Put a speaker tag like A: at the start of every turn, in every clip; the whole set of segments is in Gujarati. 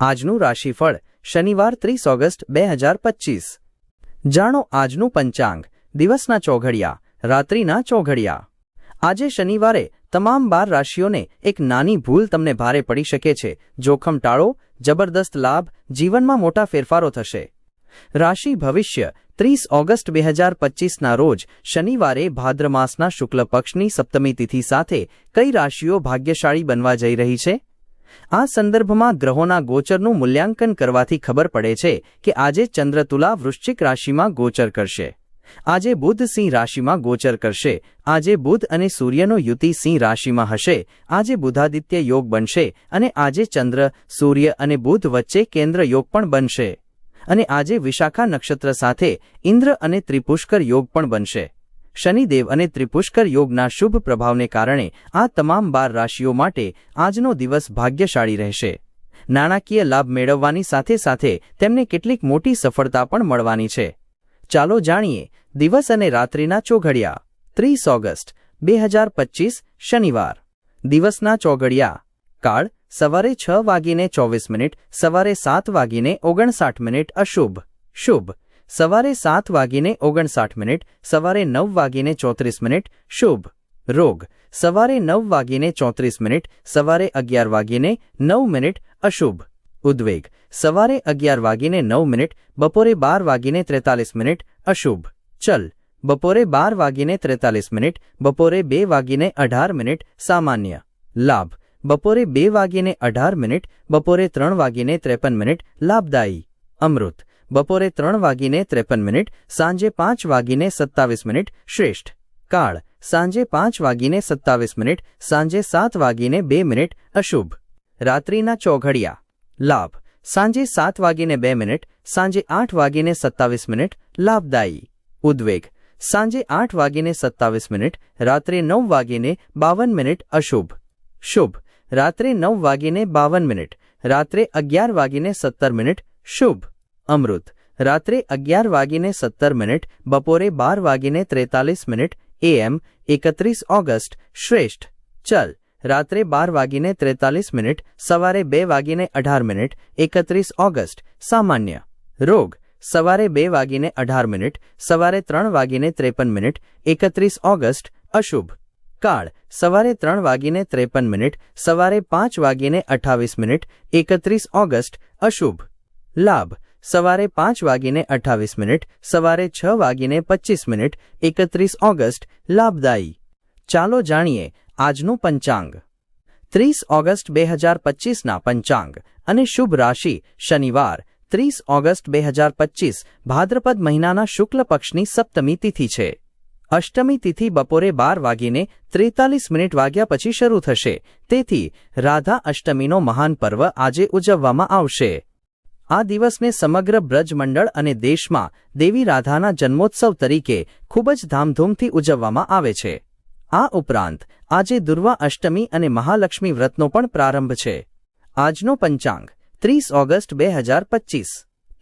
A: આજનું રાશિફળ શનિવાર ત્રીસ ઓગસ્ટ બે હજાર પચીસ. જાણો આજનું પંચાંગ, દિવસના ચોઘડિયા, રાત્રિના ચોઘડિયા. આજે શનિવારે તમામ બાર રાશિઓને એક નાની ભૂલ તમને ભારે પડી શકે છે, જોખમ ટાળો, જબરદસ્ત લાભ, જીવનમાં મોટા ફેરફારો થશે. રાશિ ભવિષ્ય, ત્રીસ ઓગસ્ટ બે હજાર પચીસના રોજ, શનિવારે ભાદ્ર માસના શુક્લ પક્ષની સપ્તમી તિથિ સાથે કઈ રાશિઓ ભાગ્યશાળી બનવા જઈ રહી છે? આ સંદર્ભમાં ગ્રહોના ગોચરનું મૂલ્યાંકન કરવાથી ખબર પડે છે કે આજે ચંદ્ર તુલા વૃશ્ચિક રાશિમાં ગોચર કરશે. આજે બુધ સિંહ રાશિમાં ગોચર કરશે. આજે બુધ અને સૂર્યનો યુતિ સિંહ રાશિમાં હશે. આજે બુધાદિત્ય યોગ બનશે અને આજે ચંદ્ર, સૂર્ય અને બુધ વચ્ચે કેન્દ્ર યોગ પણ બનશે. અને આજે વિશાખા નક્ષત્ર સાથે ઇન્દ્ર અને ત્રિપુષ્કર યોગ પણ બનશે. શનિદેવ અને ત્રિપુષ્કર યોગના શુભ પ્રભાવને કારણે આ તમામ બાર રાશિઓ માટે આજનો દિવસ ભાગ્યશાળી રહેશે. નાણાકીય લાભ મેળવવાની સાથે સાથે તેમને કેટલીક મોટી સફળતા પણ મળવાની છે. ચાલો જાણીએ, દિવસ અને રાત્રિના ચોઘડિયા, ત્રીસ ઓગસ્ટ, બે હજાર પચીસ, શનિવાર. દિવસના ચોઘડિયા, કાળ, સવારે છ વાગીને ચોવીસ મિનિટ, સવારે સાત વાગીને ઓગણસાઠ મિનિટ અશુભ. શુભ. સવારે સાત વાગીને ઓગણસાઠ મિનિટ, સવારે નવ વાગીને ચોત્રીસ મિનિટ, શુભ, રોગ. સવારે નવ વાગીને ચોત્રીસ મિનિટ, સવારે અગિયાર વાગીને નવ મિનિટ, અશુભ. ઉદ્વેગ. સવારે અગિયાર વાગીને નવ મિનિટ, બપોરે બાર વાગીને ત્રેતાલીસ મિનિટ, અશુભ. ચલ. બપોરે બાર વાગીને ત્રેતાલીસ મિનિટ, બપોરે બે વાગીને અઢાર મિનિટ, સામાન્ય. લાભ. બપોરે બે વાગીને અઢાર મિનિટ, બપોરે ત્રણ વાગીને ત્રેપન મિનિટ, લાભદાયી. અમૃત. બપોરે ત્રણ વાગીને ત્રેપન મિનિટ, સાંજે પાંચ વાગીને સત્તાવીસ મિનિટ, શ્રેષ્ઠ. કાળ, સાંજે પાંચ વાગીને સત્તાવીસ મિનિટ, સાંજે સાત વાગીને બે મિનિટ, અશુભ. રાત્રિના ચોઘડિયા. લાભ, સાંજે સાત વાગીને બે મિનિટ, સાંજે આઠ વાગીને સત્તાવીસ મિનિટ, લાભદાયી. ઉદ્વેગ, સાંજે આઠ વાગીને સત્તાવીસ મિનિટ, રાત્રે નવ વાગીને બાવન મિનિટ, અશુભ. શુભ, રાત્રે નવ વાગીને બાવન મિનિટ, રાત્રે અગિયાર વાગીને સત્તર મિનિટ, શુભ. અમૃત રાત્રે અગિયાર વાગીને સત્તર મિનિટ બપોરે બાર વાગીને ત્રેતાલીસ મિનિટ એએમ એકત્રીસ ઓગસ્ટ શ્રેષ્ઠ ચલ રાત્રે બાર વાગીને ત્રેતાલીસ મિનિટ સવારે બે વાગીને અઢાર મિનિટ એકત્રીસ ઓગસ્ટ સામાન્ય રોગ સવારે બે વાગીને અઢાર મિનિટ સવારે ત્રણ વાગીને ત્રેપન મિનિટ એકત્રીસ ઓગસ્ટ અશુભ કાળ સવારે ત્રણ વાગીને ત્રેપન મિનિટ સવારે પાંચ વાગીને અઠ્ઠાવીસ મિનિટ એકત્રીસ ઓગસ્ટ અશુભ લાભ સવારે પાંચ વાગીને અઠ્ઠાવીસ મિનિટ, સવારે છ વાગીને પચીસ મિનિટ, એકત્રીસ ઓગસ્ટ, લાભદાયી. ચાલો જાણીએ આજનું પંચાંગ. ત્રીસ ઓગસ્ટ બે હજાર પચીસના પંચાંગ અને શુભ રાશિ શનિવાર, ત્રીસ ઓગસ્ટ બે હજાર પચીસ, ભાદ્રપદ મહિનાના શુક્લ પક્ષની સપ્તમી તિથિ છે. અષ્ટમી તિથિ બપોરે બાર વાગીને ત્રેતાલીસ મિનિટ વાગ્યા પછી શરૂ થશે. તેથી રાધા અષ્ટમીનો મહાન પર્વ આજે ઉજવવામાં આવશે. આ દિવસને સમગ્ર બ્રજમંડળ અને દેશમાં દેવી રાધાના જન્મોત્સવ તરીકે ખૂબ જ ધામધૂમથી ઉજવવામાં આવે છે. આ ઉપરાંત, આજે દુર્વા અષ્ટમી અને મહાલક્ષ્મી વ્રતનો પણ પ્રારંભ છે. આજનો પંચાંગ, ત્રીસ ઓગસ્ટ બે હજાર પચીસ.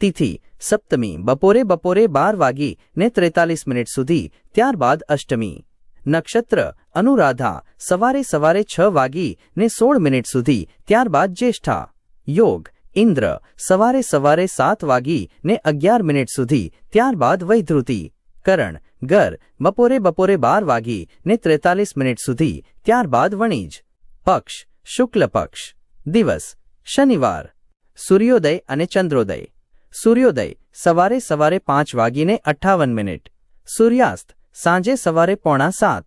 A: તિથિ, સપ્તમી, બપોરે બપોરે બાર વાગી ને ત્રેતાલીસ મિનિટ સુધી, ત્યારબાદ અષ્ટમી. નક્ષત્ર, અનુરાધા, સવારે સવારે છ વાગી ને સોળ મિનિટ સુધી, ત્યારબાદ જ્યેષ્ઠા. યોગ ઇન્દ્ર સવારે સવારે સાત વાગી ને અગિયાર મિનિટ સુધી ત્યારબાદ વૈધૃતિ. કરણ ગર બપોરે બપોરે બાર વાગી ને ત્રેતાલીસ મિનિટ સુધી ત્યારબાદ વણિજ. પક્ષ, શુક્લ પક્ષ. દિવસ, શનિવાર. સૂર્યોદય અને ચંદ્રોદય. સૂર્યોદય, સવારે સવારે પાંચ વાગીને અઠ્ઠાવન મિનિટ. સૂર્યાસ્ત, સાંજે સવારે પોણા સાત.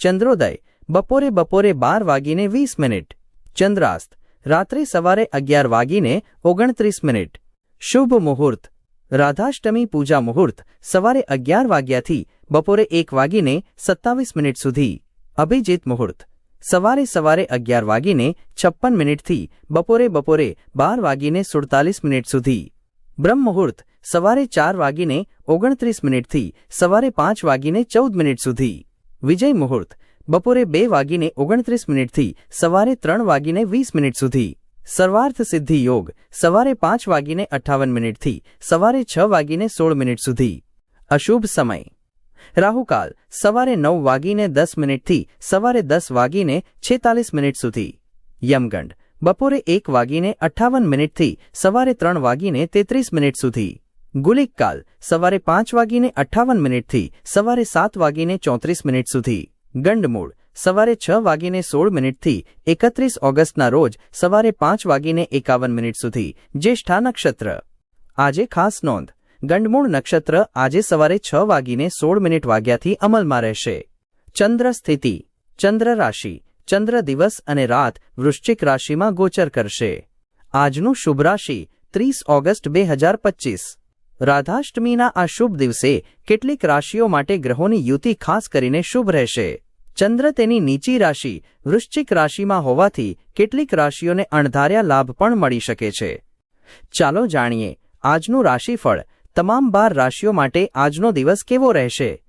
A: ચંદ્રોદય, બપોરે બપોરે બાર વાગીને વીસ મિનિટ. ચંદ્રાસ્ત રાત્રે સવારે અગિયાર વાગીને ઓગણત્રીસ મિનિટ શુભ મુહૂર્ત રાધાષ્ટમી પૂજા મુહૂર્ત સવારે અગિયાર વાગ્યાથી બપોરે એક વાગીને સત્તાવીસ મિનિટ સુધી અભિજીત મુહૂર્ત સવારે સવારે અગિયાર વાગીને છપ્પન મિનિટથી બપોરે બપોરે બાર વાગીને સુડતાલીસ મિનિટ સુધી બ્રહ્મ મુહૂર્ત સવારે ચાર વાગીને ઓગણત્રીસ મિનિટથી સવારે પાંચ વાગીને ચૌદ મિનિટ સુધી વિજય મુહૂર્ત બપોરે બે વાગીને ઓગણત્રીસ મિનિટથી સવારે ત્રણ વાગીને વીસ મિનિટ સુધી. સર્વાર્થ સિદ્ધિ યોગ સવારે પાંચ વાગીને અઠ્ઠાવન મિનિટથી સવારે છ વાગીને સોળ મિનિટ સુધી. અશુભ સમય. રાહુકાલ સવારે નવ વાગીને દસ મિનિટથી સવારે દસ વાગીને છેતાલીસ મિનિટ સુધી. યમગંડ બપોરે એક વાગીને અઠ્ઠાવન મિનિટથી સવારે ત્રણ વાગીને તેત્રીસ મિનિટ સુધી. ગુલિકકાલ સવારે પાંચ વાગીને અઠ્ઠાવન મિનિટથી સવારે સાત વાગીને ચોત્રીસ મિનિટ સુધી. ગંડમૂળ, સવારે છ વાગીને સોળ મિનિટથી એકત્રીસ ઓગસ્ટના રોજ સવારે પાંચ વાગીને એકાવન મિનિટ સુધી, જ્યેષ્ઠા નક્ષત્ર. આજે ખાસ નોંધ, ગંડમૂળ નક્ષત્ર આજે સવારે છ વાગીને સોળ મિનિટ વાગ્યાથી અમલમાં રહેશે. ચંદ્ર સ્થિતિ, ચંદ્ર રાશિ, ચંદ્ર દિવસ અને રાત વૃશ્ચિક રાશિમાં ગોચર કરશે. આજનું શુભ રાશિ, ત્રીસ ઓગસ્ટ બે હજાર પચીસ. રાધાષ્ટમીના આ શુભ દિવસે કેટલીક રાશિઓ માટે ગ્રહોની યુતિ ખાસ કરીને શુભ રહેશે. ચંદ્ર તેની નીચી રાશિ, વૃશ્ચિક રાશિમાં હોવાથી કેટલીક રાશિઓને અણધાર્યા લાભ પણ મળી શકે છે. ચાલો જાણીએ, આજનું રાશિફળ તમામ બાર રાશિઓ માટે આજનો દિવસ કેવો રહેશે?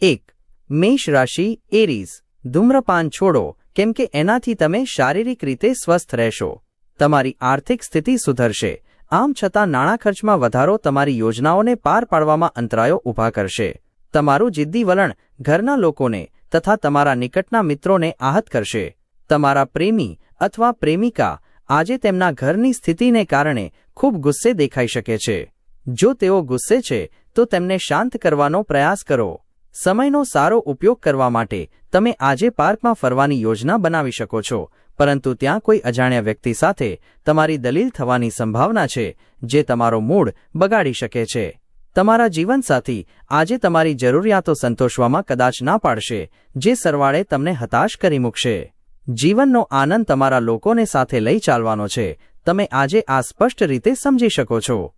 A: એક, મેષ રાશિ, એરીઝ. ધૂમ્રપાન છોડો, કેમ કે એનાથી તમે શારીરિક રીતે સ્વસ્થ રહેશો. તમારી આર્થિક સ્થિતિ સુધરશે. આમ છતાં નાણાં ખર્ચમાં વધારો તમારી યોજનાઓને પાર પાડવામાં અંતરાયો ઊભા કરશે. તમારું જિદ્દી વલણ ઘરના લોકોને તથા તમારા નિકટના મિત્રોને આહત કરશે. તમારા પ્રેમી અથવા પ્રેમિકા આજે તેમના ઘરની સ્થિતિને કારણે ખૂબ ગુસ્સે દેખાઈ શકે છે. જો તેઓ ગુસ્સે છે, તો તેમને શાંત કરવાનો પ્રયાસ કરો. સમયનો સારો ઉપયોગ કરવા માટે તમે આજે પાર્કમાં ફરવાની યોજના બનાવી શકો છો, પરંતુ ત્યાં કોઈ અજાણ્યા વ્યક્તિ સાથે તમારી દલીલ થવાની સંભાવના છે, જે તમારો મૂડ બગાડી શકે છે. તમારા જીવનસાથી આજે તમારી જરૂરિયાતો સંતોષવામાં કદાચ ના પાડશે, જે સરવાળે તમને હતાશ કરી મૂકશે. જીવનનો આનંદ તમારા લોકોને સાથે લઈ ચાલવાનો છે. તમે આજે આ સ્પષ્ટ રીતે સમજી શકો છો.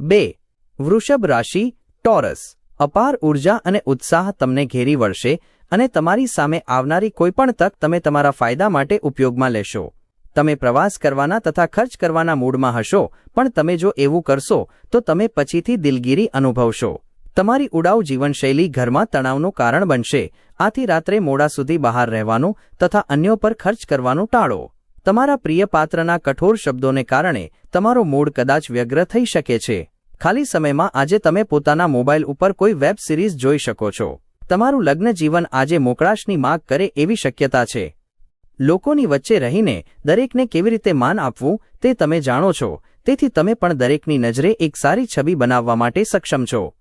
A: બે. વૃષભ રાશિ, ટોરસ. અપાર ઊર્જા અને ઉત્સાહ તમને ઘેરી વળશે અને તમારી સામે આવનારી કોઈપણ તક તમે તમારા ફાયદા માટે ઉપયોગમાં લેશો. તમે પ્રવાસ કરવાના તથા ખર્ચ કરવાના મૂડમાં હશો, પણ તમે જો એવું કરશો, તો તમે પછીથી દિલગીરી અનુભવશો. તમારી ઉડાઉ જીવનશૈલી ઘરમાં તણાવનું કારણ બનશે. આથી રાત્રે મોડા સુધી બહાર રહેવાનું તથા અન્યો પર ખર્ચ કરવાનું ટાળો. તમારા પ્રિય પાત્રના કઠોર શબ્દોને કારણે તમારો મૂડ કદાચ વ્યગ્ર થઈ શકે છે. ખાલી સમયમાં આજે તમે પોતાના મોબાઈલ ઉપર કોઈ વેબ સિરીઝ જોઈ શકો છો. તમારું લગ્ન જીવન આજે મોકળાશની માગ કરે એવી શક્યતા છે. લોકોની વચ્ચે રહીને દરેકને કેવી રીતે માન આપવું તે તમે જાણો છો. તેથી તમે પણ દરેકની નજરે એક સારી છબી બનાવવા માટે સક્ષમ છો.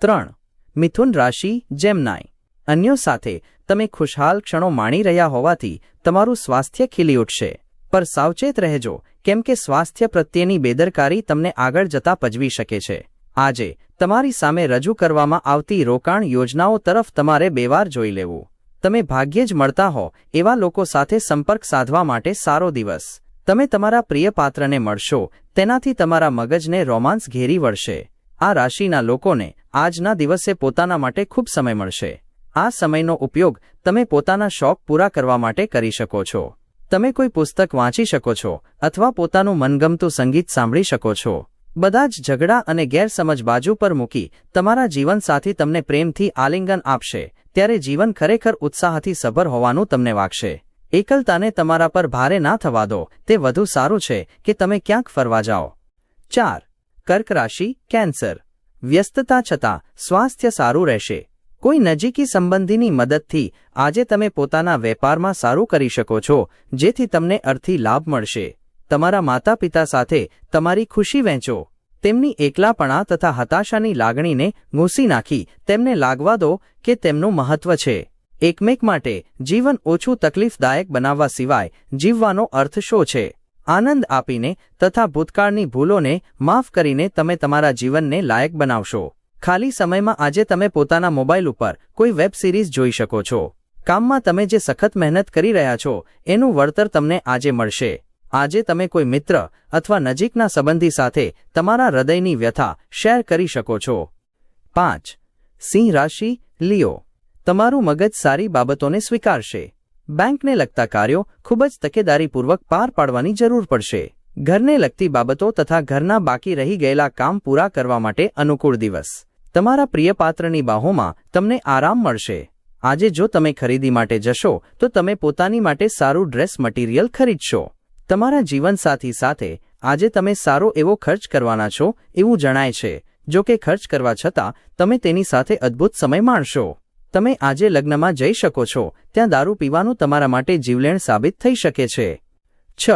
A: ત્રણ. મિથુન રાશિ જેમનાય અન્યો સાથે, તમે ખુશહાલ ક્ષણો માણી રહ્યા હોવાથી તમારું સ્વાસ્થ્ય ખીલી ઉઠશે. પર સાવચેત રહેજો, કેમ કે સ્વાસ્થ્ય પ્રત્યેની બેદરકારી તમને આગળ જતા પજવી શકે છે. આજે, તમારી સામે રજૂ કરવામાં આવતી રોકાણ યોજનાઓ તરફ તમારે બેવાર જોઈ લેવું. તમે ભાગ્યે જ મળતા હો, એવા લોકો સાથે સંપર્ક સાધવા માટે સારો દિવસ. તમે તમારા પ્રિય પાત્રને મળશો, તેનાથી તમારા મગજને રોમાન્સ ઘેરી વળશે. આ રાશિના લોકોને આજના દિવસે પોતાના માટે ખૂબ સમય મળશે. આ સમયનો ઉપયોગ તમે પોતાના શોખ પૂરા કરવા માટે કરી શકો છો. તમે કોઈ પુસ્તક વાંચી શકો છો અથવા પોતાનું મનગમતું સંગીત સાંભળી શકો છો. બધા જ ઝઘડા અને ગેરસમજ બાજુ પર મૂકી તમારા જીવનસાથી તમને પ્રેમથી આલિંગન આપશે, ત્યારે જીવન ખરેખર ઉત્સાહથી સભર હોવાનું તમને વાગશે. એકલતાને તમારા પર ભારે ના થવા દો, તે વધુ સારું છે કે તમે ક્યાંક ફરવા જાઓ. ચાર, કર્ક રાશિ, કેન્સર. વ્યસ્તતા છતાં સ્વાસ્થ્ય સારું રહેશે. કોઈ નજીકી સંબંધીની મદદથી આજે તમે પોતાના વેપારમાં સારું કરી શકો છો, જેથી તમને અર્થી લાભ મળશે. તમારા માતા પિતા સાથે તમારી ખુશી વહેંચો. તેમની એકલાપણા તથા હતાશાની લાગણીને ઘૂસી નાખી, તેમને લાગવા દો કે તેમનું મહત્વ છે. એકમેક માટે જીવન ઓછું તકલીફદાયક બનાવવા સિવાય જીવવાનો અર્થ શો છે? આનંદ આપીને તથા ભૂતકાળની ભૂલોને માફ કરીને તમે તમારા જીવનને લાયક બનાવશો. ખાલી સમયમાં આજે તમે પોતાના મોબાઈલ ઉપર કોઈ વેબ સિરીઝ જોઈ શકો છો. કામમાં તમે જે સખત મહેનત કરી રહ્યા છો, એનું વળતર તમને આજે મળશે. આજે તમે કોઈ મિત્ર અથવા નજીકના સંબંધી સાથે તમારા હૃદયની વ્યથા શેર કરી શકો છો. પાંચ, સિંહ રાશિ લિયો. તમારું મગજ સારી બાબતોને સ્વીકારશે. બેંકને લગતા કાર્યો ખૂબ જ તકેદારીપૂર્વક પાર પાડવાની જરૂર પડશે. ઘરને લગતી બાબતો તથા ઘરના બાકી રહી ગયેલા કામ પૂરા કરવા માટે અનુકૂળ દિવસ. તમારા પ્રિયપાત્રની બાહોમાં તમને આરામ મળશે. આજે જો તમે ખરીદી માટે જશો, તો તમે પોતાની માટે સારું ડ્રેસ મટીરિયલ ખરીદશો. તમારા જીવનસાથી સાથે આજે તમે સારો એવો ખર્ચ કરવાના છો એવું જણાય છે. જો કે ખર્ચ કરવા છતાં તમે તેની સાથે અદ્ભુત સમય માણશો. તમે આજે લગ્નમાં જઈ શકો છો. ત્યાં દારૂ પીવાનું તમારા માટે જીવલેણ સાબિત થઈ શકે છે. છ.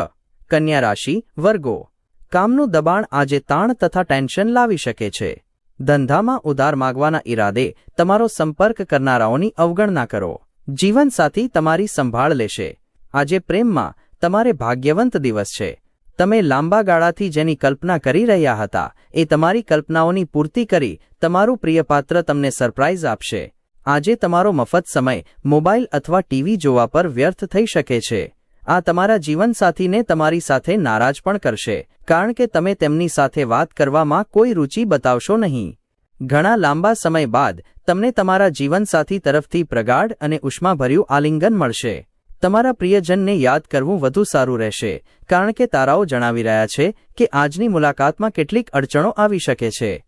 A: કન્યા રાશિ, વર્ગો. કામનું દબાણ આજે તાણ તથા ટેન્શન લાવી શકે છે. ધંધામાં ઉધાર માગવાના ઈરાદે તમારો સંપર્ક કરનારાઓની અવગણના કરો. જીવનસાથી તમારી સંભાળ લેશે. આજે પ્રેમમાં તમારે ભાગ્યવંત દિવસ છે. તમે લાંબા ગાળાથી જેની કલ્પના કરી રહ્યા હતા, એ તમારી કલ્પનાઓની પૂર્તિ કરી તમારું પ્રિયપાત્ર તમને સરપ્રાઇઝ આપશે. આજે તમારો મફત સમય મોબાઈલ અથવા ટીવી જોવા પર વ્યર્થ થઈ શકે છે. આ તમારા જીવનસાથીને તમારી સાથે નારાજ પણ કરશે, કારણ કે તમે તેમની સાથે વાત કરવામાં કોઈ રુચિ બતાવશો નહીં. ઘણા લાંબા સમય બાદ તમને તમારા જીવનસાથી તરફથી પ્રગાઢ અને ઉષ્માભર્યું આલિંગન મળશે. તમારા પ્રિયજનને યાદ કરવું વધુ સારું રહેશે, કારણ કે તારાઓ જણાવી રહ્યા છે કે આજની મુલાકાતમાં કેટલીક અડચણો આવી શકે છે.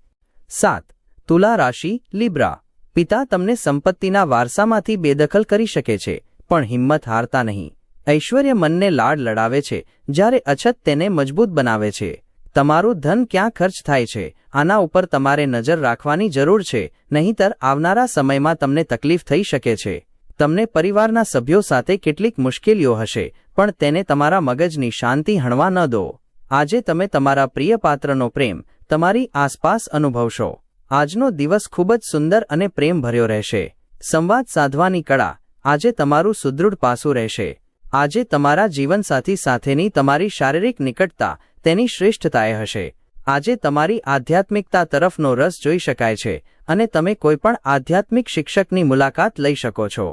A: સાત, તુલા રાશિ, લીબ્રા. પિતા તમને સંપત્તિના વારસામાંથી બેદખલ કરી શકે છે, પણ હિંમત હારતા નહીં. ઐશ્વર્ય મનને લાડ લડાવે છે, જ્યારે અછત તેને મજબૂત બનાવે છે. તમારું ધન ક્યાં ખર્ચ થાય છે, આના ઉપર તમારે નજર રાખવાની જરૂર છે, નહીંતર આવનારા સમયમાં તમને તકલીફ થઈ શકે છે. તમને પરિવારના સભ્યો સાથે કેટલીક મુશ્કેલીઓ હશે, પણ તેને તમારા મગજની શાંતિ હણવા ન દો. આજે તમે તમારા પ્રિય પાત્રનો પ્રેમ, તમારી આસપાસ અનુભવશો. આજનો દિવસ ખૂબ જ સુંદર અને પ્રેમભર્યો રહેશે. સંવાદ સાધવાની કળા, આજે તમારું સુદૃઢ પાસું રહેશે. આજે તમારા જીવનસાથી સાથેની તમારી શારીરિક નિકટતા, તેની શ્રેષ્ઠતાએ હશે. આજે તમારી આધ્યાત્મિકતા તરફનો રસ જોઈ શકાય છે અને તમે કોઈપણ આધ્યાત્મિક શિક્ષકની મુલાકાત લઈ શકો છો.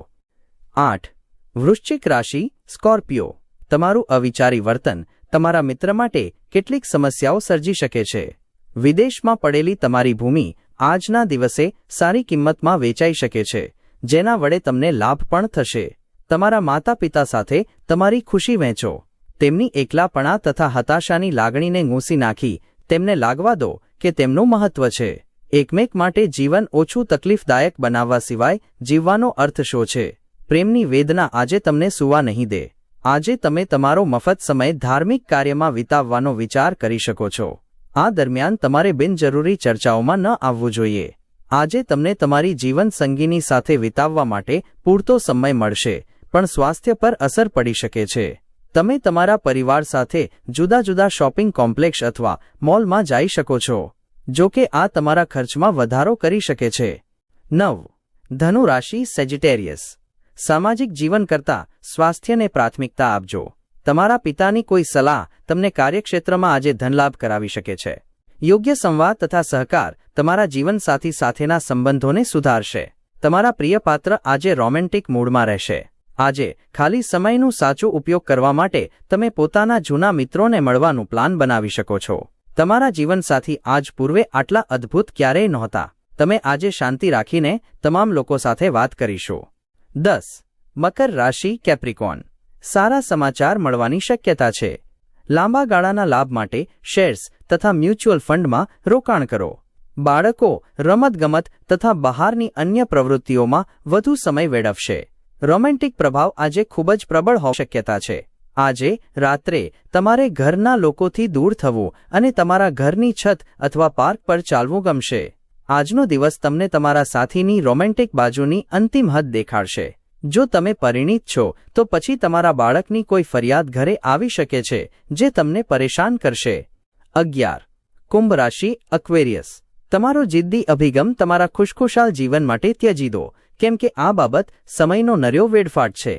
A: આઠ. વૃશ્ચિક રાશિ, સ્કોર્પિયો. તમારું અવિચારી વર્તન તમારા મિત્ર માટે કેટલીક સમસ્યાઓ સર્જી શકે છે. વિદેશમાં પડેલી તમારી ભૂમિ આજના દિવસે સારી કિંમતમાં વેચાઈ શકે છે, જેના વડે તમને લાભ પણ થશે. તમારા માતા પિતા સાથે તમારી ખુશી વહેંચો. તેમની એકલાપણા તથા હતાશાની લાગણીને ઘૂંસી નાખી તેમને લાગવા દો કે તેમનું મહત્વ છે. એકમેક માટે જીવન ઓછું તકલીફદાયક બનાવવા સિવાય જીવવાનો અર્થ શો છે? પ્રેમની વેદના આજે તમને સુવા નહીં દે. આજે તમે તમારો મફત સમય ધાર્મિક કાર્યમાં વિતાવવાનો વિચાર કરી શકો છો. આ દરમિયાન તમારે બિનજરૂરી ચર્ચાઓમાં ન આવવું જોઈએ. આજે તમને તમારી જીવન સંગીની સાથે વિતાવવા માટે પૂરતો સમય મળશે, પણ સ્વાસ્થ્ય પર અસર પડી શકે છે. તમે તમારા પરિવાર સાથે જુદા જુદા શોપિંગ કોમ્પ્લેક્સ અથવા મોલમાં જઈ શકો છો, જો કે આ તમારા ખર્ચમાં વધારો કરી શકે છે. નવ. ધનુ રાશિ સેજિટેરિયસ સામાજિક જીવન કરતાં સ્વાસ્થ્યને પ્રાથમિકતા આપજો. તમારા પિતાની કોઈ સલાહ તમને કાર્યક્ષેત્રમાં આજે ધનલાભ કરાવી શકે છે. યોગ્ય સંવાદ તથા સહકાર તમારા જીવનસાથી સાથેના સંબંધોને સુધારશે. તમારા પ્રિય પાત્ર આજે રોમેન્ટિક મૂડમાં રહેશે. આજે, ખાલી સમયનું સાચો ઉપયોગ કરવા માટે, તમે પોતાના જૂના મિત્રોને મળવાનું પ્લાન બનાવી શકો છો. તમારા જીવનસાથી આજ પૂર્વે આટલા અદ્ભુત ક્યારેય નહોતા. તમે આજે શાંતિ રાખીને, તમામ લોકો સાથે વાત કરીશો. દસ, મકર રાશિ કેપ્રિકોન. સારા સમાચાર મળવાની શક્યતા છે. લાંબા ગાળાના લાભ માટે શેર્સ તથા મ્યુચ્યુઅલ ફંડમાં રોકાણ કરો. બાળકો, રમતગમત તથા બહારની અન્ય પ્રવૃત્તિઓમાં વધુ સમય વેડવશે રોમેન્ટિક પ્રભાવ આજે ખૂબ જ પ્રબળ હોવ શક્યતા છે. આજે, રાત્રે, તમારે ઘરના લોકોથી દૂર થવું અને તમારા ઘરની છત અથવા પાર્ક પર ચાલવું ગમશે. આજનો દિવસ તમને તમારા સાથીની રોમેન્ટિક બાજુની અંતિમ હદ દેખાડશે. જો તમે પરિણીત છો, તો પછી તમારા બાળકની કોઈ ફરિયાદ ઘરે આવી શકે છે, જે તમને પરેશાન કરશે. અગિયાર. કુંભ રાશિ અક્વેરિયસ તમારો જિદ્દી અભિગમ તમારા ખુશખુશાલ જીવન માટે ત્યજી દો. કેમ કે આ બાબત સમયનો નર્યો વેડફાટ છે.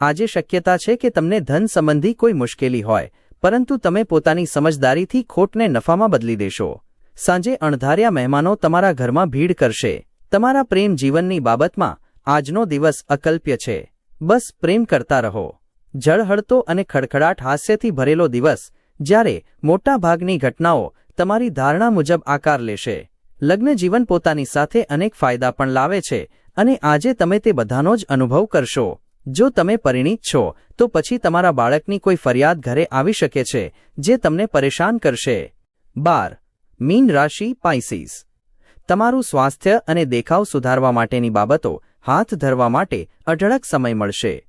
A: આજે શક્યતા છે કે તમને ધન સંબંધી કોઈ મુશ્કેલી હોય, પરંતુ તમે પોતાની સમજદારીથી ખોટને નફામાં બદલી દેશો. સાંજે અણધાર્યા મહેમાનો તમારા ઘરમાં ભીડ કરશે. તમારા પ્રેમ જીવનની બાબતમાં આજનો દિવસ અકલ્પ્ય છે. બસ પ્રેમ કરતા રહો. જળહળતો અને ખડખડાટ હાસ્યથી ભરેલો દિવસ, જ્યારે મોટાભાગની ઘટનાઓ તમારી ધારણા મુજબ આકાર લેશે. લગ્ન જીવન પોતાની સાથે અનેક ફાયદા પણ લાવે છે અને આજે તમે તે બધાનો જ અનુભવ કરશો. જો તમે પરિણીત છો, તો પછી તમારા બાળકની કોઈ ફરિયાદ ઘરે આવી શકે છે, જે તમને પરેશાન કરશે. બાર. મીન રાશિ પાઇસીસ. તમારું સ્વાસ્થ્ય અને દેખાવ સુધારવા માટેની બાબતો હાથ ધરવા માટે અઢળક સમય મળશે.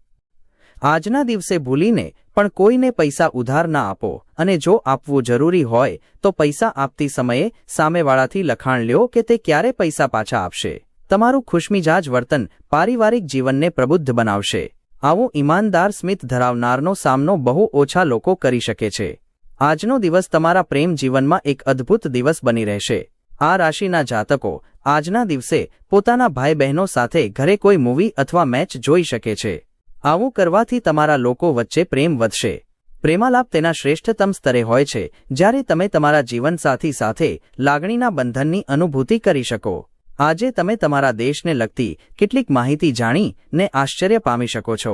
A: આજના દિવસે ભૂલીને પણ કોઈને પૈસા ઉધાર ના આપો અને જો આપવું જરૂરી હોય, તો પૈસા આપતી સમયે સામેવાળાથી લખાણ લ્યો કે તે ક્યારે પૈસા પાછા આપશે. તમારું ખુશમિજાજ વર્તન પારિવારિક જીવનને પ્રબુદ્ધ બનાવશે. આવું ઈમાનદાર સ્મિત ધરાવનારનો સામનો બહુ ઓછા લોકો કરી શકે છે. આજનો દિવસ તમારા પ્રેમ જીવનમાં એક અદ્ભુત દિવસ બની રહેશે. આ રાશિના જાતકો આજના દિવસે પોતાના ભાઈ બહેનો સાથે ઘરે કોઈ મૂવી અથવા મેચ જોઈ શકે છે. આવું કરવાથી તમારા લોકો વચ્ચે પ્રેમ વધશે. પ્રેમાલાપ તેના શ્રેષ્ઠતમ સ્તરે હોય છે. જ્યારે તમે તમારા જીવનસાથી સાથે લાગણીના બંધનની અનુભૂતિ કરી શકો. આજે તમે તમારા દેશને લગતી કેટલીક માહિતી જાણી ને આશ્ચર્ય પામી શકો છો.